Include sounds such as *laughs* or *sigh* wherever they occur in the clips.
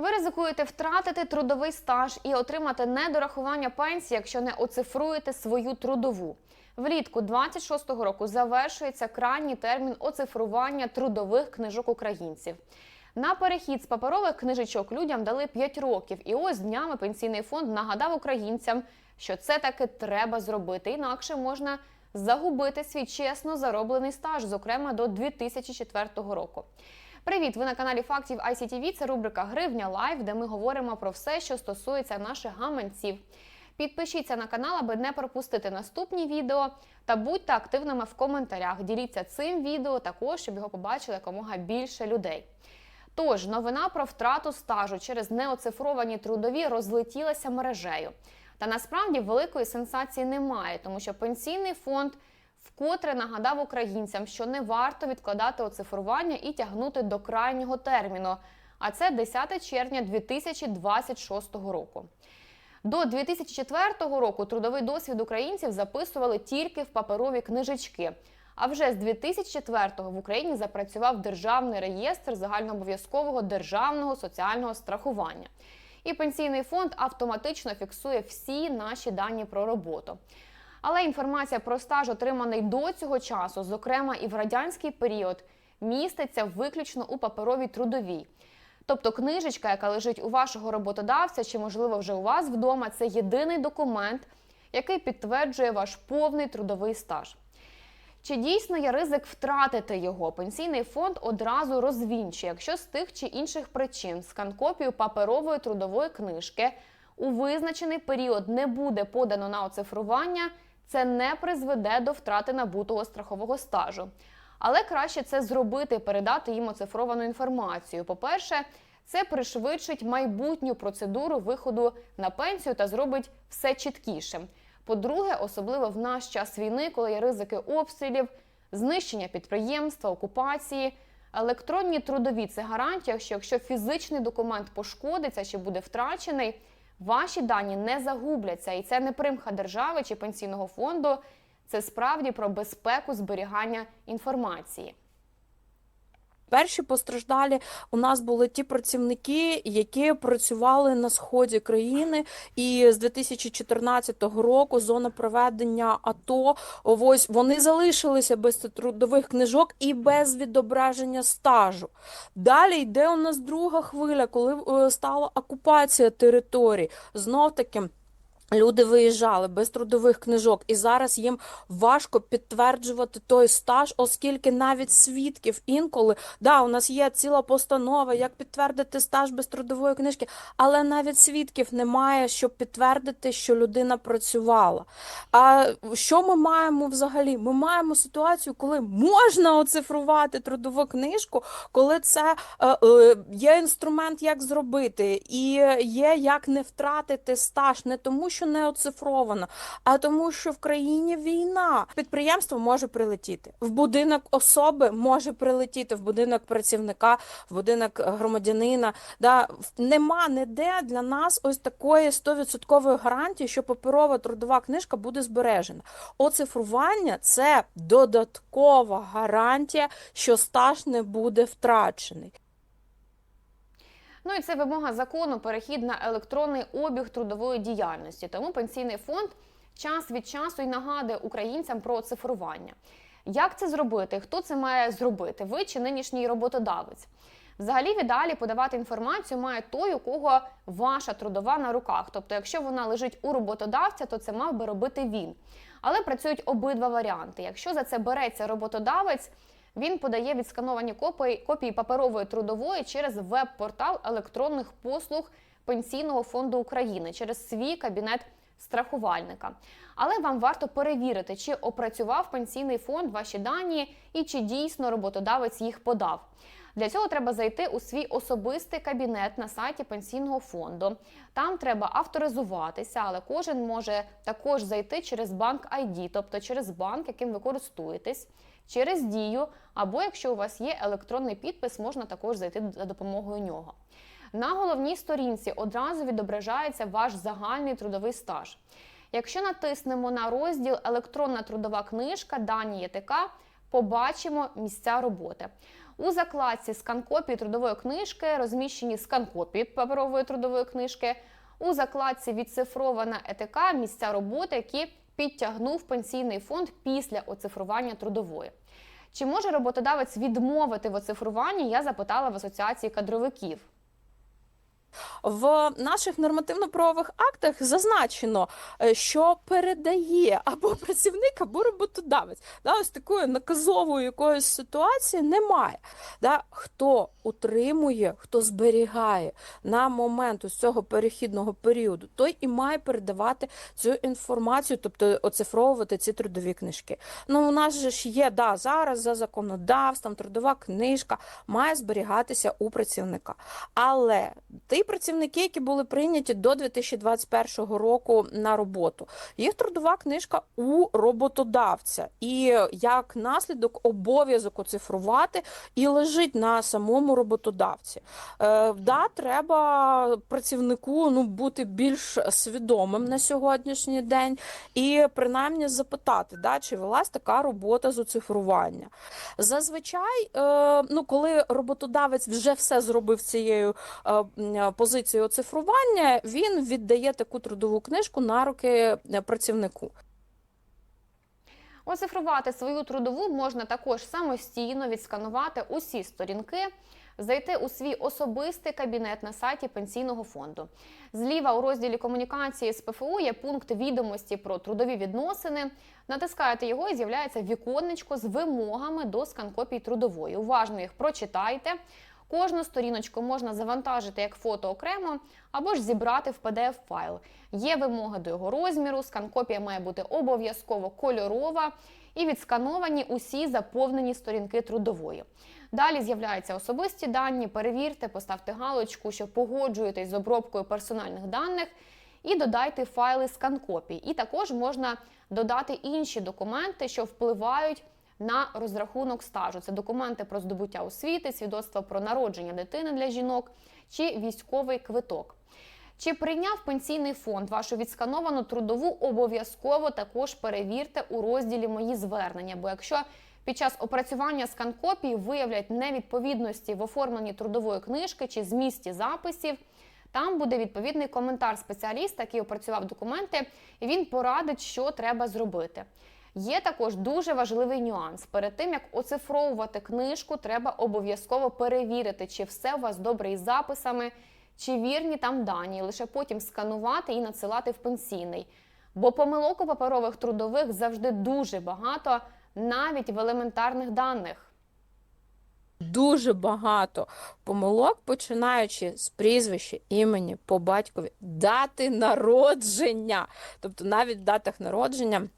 Ви ризикуєте втратити трудовий стаж і отримати недорахування пенсії, якщо не оцифруєте свою трудову. Влітку 26-го року завершується крайній термін оцифрування трудових книжок українців. На перехід з паперових книжечок людям дали 5 років, і ось днями пенсійний фонд нагадав українцям, що це таки треба зробити, інакше можна загубити свій чесно зароблений стаж, зокрема до 2004 року. Привіт! Ви на каналі Фактів ICTV. Це рубрика Гривня Лайв, де ми говоримо про все, що стосується наших гаманців. Підпишіться на канал, аби не пропустити наступні відео. Та будьте активними в коментарях. Діліться цим відео також, щоб його побачили якомога більше людей. Тож, новина про втрату стажу через неоцифровані трудові розлетілася мережею. Та насправді великої сенсації немає, тому що пенсійний фонд вкотре нагадав українцям, що не варто відкладати оцифрування і тягнути до крайнього терміну. А це 10 червня 2026 року. До 2004 року трудовий досвід українців записували тільки в паперові книжечки. А вже з 2004-го в Україні запрацював державний реєстр загальнообов'язкового державного соціального страхування. І пенсійний фонд автоматично фіксує всі наші дані про роботу. Але інформація про стаж, отриманий до цього часу, зокрема і в радянський період, міститься виключно у паперовій трудовій. Тобто книжечка, яка лежить у вашого роботодавця, чи, можливо, вже у вас вдома, це єдиний документ, який підтверджує ваш повний трудовий стаж. Чи дійсно є ризик втратити його? Пенсійний фонд одразу розвінчує, якщо з тих чи інших причин скан-копію паперової трудової книжки у визначений період не буде подано на оцифрування, це не призведе до втрати набутого страхового стажу. Але краще це зробити, передати їм оцифровану інформацію. По-перше, це пришвидшить майбутню процедуру виходу на пенсію та зробить все чіткішим. По-друге, особливо в наш час війни, коли є ризики обстрілів, знищення підприємства, окупації. Електронні трудові це гарантія, що якщо фізичний документ пошкодиться чи буде втрачений, ваші дані не загубляться, і це не примха держави чи пенсійного фонду. Це справді про безпеку зберігання інформації. Перші постраждалі у нас були ті працівники, які працювали на сході країни, і з 2014 року зона проведення АТО ось вони залишилися без трудових книжок і без відображення стажу. Далі йде у нас друга хвиля, коли е, стала окупація територій. Знов таки. Люди виїжджали без трудових книжок, і зараз їм важко підтверджувати той стаж, оскільки навіть свідків інколи да, у нас є ціла постанова, як підтвердити стаж без трудової книжки, але навіть свідків немає, щоб підтвердити, що людина працювала. А що ми маємо взагалі? Ми маємо ситуацію, коли можна оцифрувати трудову книжку, коли це е, е, є інструмент, як зробити, і є як не втратити стаж, не тому, що не оцифровано, а тому, що в країні війна. Підприємство може прилетіти, в будинок особи може прилетіти, в будинок працівника, в будинок громадянина. Да, нема ніде для нас ось такої 100% гарантії, що паперова трудова книжка буде збережена. Оцифрування це додаткова гарантія, що стаж не буде втрачений. Ну і це вимога закону перехід на електронний обіг трудової діяльності. Тому пенсійний фонд час від часу і нагадує українцям про цифрування. Як це зробити? Хто це має зробити? Ви чи нинішній роботодавець? Взагалі, в ідеалі подавати інформацію має той, у кого ваша трудова на руках. Тобто, якщо вона лежить у роботодавця, то це мав би робити він. Але працюють обидва варіанти. Якщо за це береться роботодавець, він подає відскановані копії, копії паперової трудової через веб-портал електронних послуг Пенсійного фонду України через свій кабінет страхувальника. Але вам варто перевірити, чи опрацював пенсійний фонд ваші дані і чи дійсно роботодавець їх подав. Для цього треба зайти у свій особистий кабінет на сайті пенсійного фонду. Там треба авторизуватися, але кожен може також зайти через банк ID, тобто через банк, яким ви користуєтесь, через дію, або якщо у вас є електронний підпис, можна також зайти за допомогою нього. На головній сторінці одразу відображається ваш загальний трудовий стаж. Якщо натиснемо на розділ Електронна трудова книжка, дані ЄТК, побачимо місця роботи. У закладці сканкопії трудової книжки розміщені сканкопії паперової трудової книжки. У закладці відцифрована ЕТК місця роботи, які підтягнув пенсійний фонд після оцифрування трудової. Чи може роботодавець відмовити в оцифруванні? Я запитала в асоціації кадровиків. В наших нормативно-правових актах зазначено, е, що передає або *laughs* працівник, або роботодавець. Да, ось такої наказової якоїсь ситуації немає. Да, хто утримує, хто зберігає на момент ось цього перехідного періоду, той і має передавати цю інформацію, тобто оцифровувати ці трудові книжки. Ну, у нас же ж є да, зараз за законодавством трудова книжка має зберігатися у працівника. Але ті працівники, які були прийняті до 2021 року на роботу, їх трудова книжка у роботодавця, і як наслідок обов'язок оцифрувати і лежить на самому роботодавці. Е, да, треба працівнику ну, бути більш свідомим на сьогоднішній день і принаймні запитати, да, чи велась така робота з оцифрування. Зазвичай, е, ну, коли роботодавець вже все зробив цією е, м, позицією оцифрування, він віддає таку трудову книжку на руки е, працівнику. Оцифрувати свою трудову можна також самостійно відсканувати усі сторінки, зайти у свій особистий кабінет на сайті пенсійного фонду. Зліва у розділі комунікації з ПФУ є пункт відомості про трудові відносини. Натискаєте його і з'являється віконечко з вимогами до сканкопій трудової. Уважно їх прочитайте. Кожну сторіночку можна завантажити як фото окремо або ж зібрати в pdf файл. Є вимоги до його розміру. Сканкопія має бути обов'язково кольорова і відскановані усі заповнені сторінки трудової. Далі з'являються особисті дані. Перевірте, поставте галочку, що погоджуєтесь з обробкою персональних даних, і додайте файли сканкопій. І також можна додати інші документи, що впливають на розрахунок стажу. Це документи про здобуття освіти, свідоцтво про народження дитини для жінок чи військовий квиток. Чи прийняв пенсійний фонд вашу відскановану трудову, обов'язково також перевірте у розділі Мої звернення. Бо якщо під час опрацювання сканкопії виявлять невідповідності в оформленні трудової книжки чи змісті записів, там буде відповідний коментар спеціаліста, який опрацював документи, і він порадить, що треба зробити. Є також дуже важливий нюанс. Перед тим як оцифровувати книжку, треба обов'язково перевірити, чи все у вас добре із записами, чи вірні там дані, лише потім сканувати і надсилати в пенсійний. Бо помилок у паперових трудових завжди дуже багато, навіть в елементарних даних. Дуже багато помилок, починаючи з прізвища, імені, по батькові, дати народження, тобто навіть в датах народження.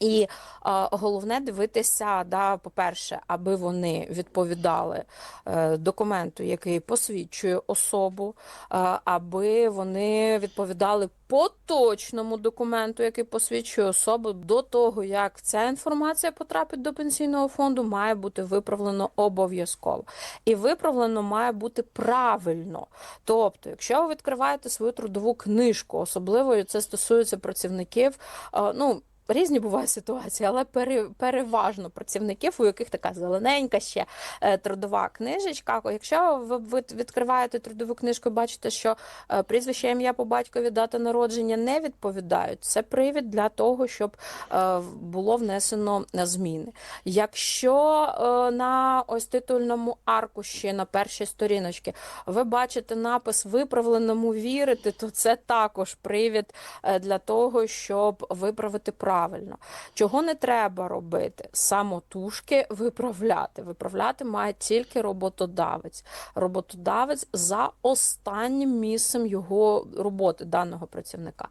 І а, головне дивитися, да, по-перше, аби вони відповідали е, документу, який посвідчує особу, е, аби вони відповідали поточному документу, який посвідчує особу до того, як ця інформація потрапить до пенсійного фонду, має бути виправлено обов'язково. І виправлено має бути правильно. Тобто, якщо ви відкриваєте свою трудову книжку, особливо це стосується працівників, е, ну. Різні бувають ситуації, але пере- переважно працівників, у яких така зелененька ще е, трудова книжечка. Якщо ви відкриваєте трудову книжку бачите, що е, прізвище, ім'я по батькові, дата народження не відповідають, це привід для того, щоб е, було внесено зміни. Якщо на ось титульному аркуші на першій сторіночці ви бачите напис виправленому вірити, то це також привід для того, щоб виправити правильно. Чого не треба робити? Самотужки виправляти. Виправляти має тільки роботодавець. Роботодавець за останнім місцем його роботи даного працівника.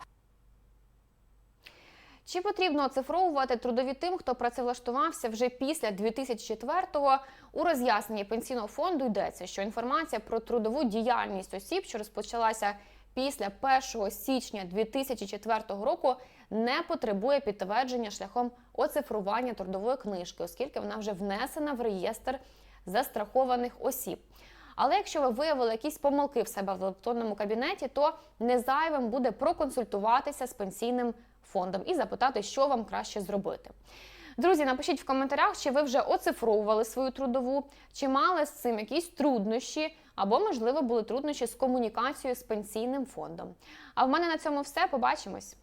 Чи потрібно оцифровувати трудові тим, хто працевлаштувався вже після 2004-го? У роз'ясненні пенсійного фонду йдеться, що інформація про трудову діяльність осіб, що розпочалася після 1 січня 2004 року, не потребує підтвердження шляхом оцифрування трудової книжки, оскільки вона вже внесена в реєстр застрахованих осіб. Але якщо ви виявили якісь помилки в себе в електронному кабінеті, то не зайвим буде проконсультуватися з пенсійним фондом і запитати, що вам краще зробити. Друзі, напишіть в коментарях, чи ви вже оцифровували свою трудову, чи мали з цим якісь труднощі, або, можливо, були труднощі з комунікацією з пенсійним фондом. А в мене на цьому все. Побачимось.